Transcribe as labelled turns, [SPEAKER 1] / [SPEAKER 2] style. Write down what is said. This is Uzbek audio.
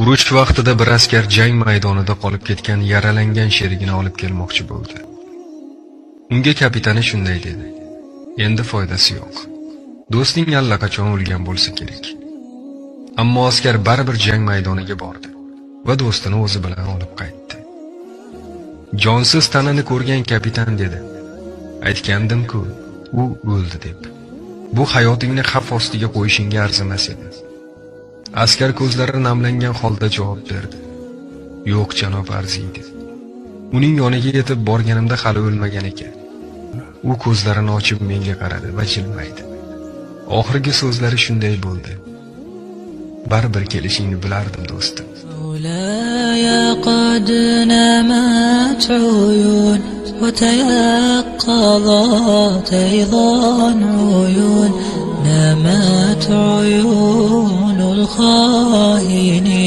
[SPEAKER 1] Urush vaqtida bir askar jang maydonida qolib ketgan yaralangan sherigini olib kelmoqchi bo'ldi. Unga kapitani shunday dedi: "Endi foydasi yo'q. Do'sting allaqachon o'lgan bo'lsa kerak." Ammo askar baribir jang maydoniga bordi va do'stini o'zi bilan olib qaytdi. Jonsiz tanani ko'rgan kapitan dedi: "Aytgandim-ku, u o'ldi deb. Bu hayotingni xavf ostiga qo'yishingga arzimas edi." Askar ko'zlari namlangan holda javob berdi. Yo'q, janob arziydi. Uning yoniga yetib borganimda hali o'lmagan ekan. U ko'zlarini ochib menga qaradi va jilmaydi. Oxirgi so'zlari shunday bo'ldi. Baribir kelishingni bilardim, do'stim.
[SPEAKER 2] مولاي قد نمت عيون وتيقظت أيضا عيون نمت عيون الخائنين.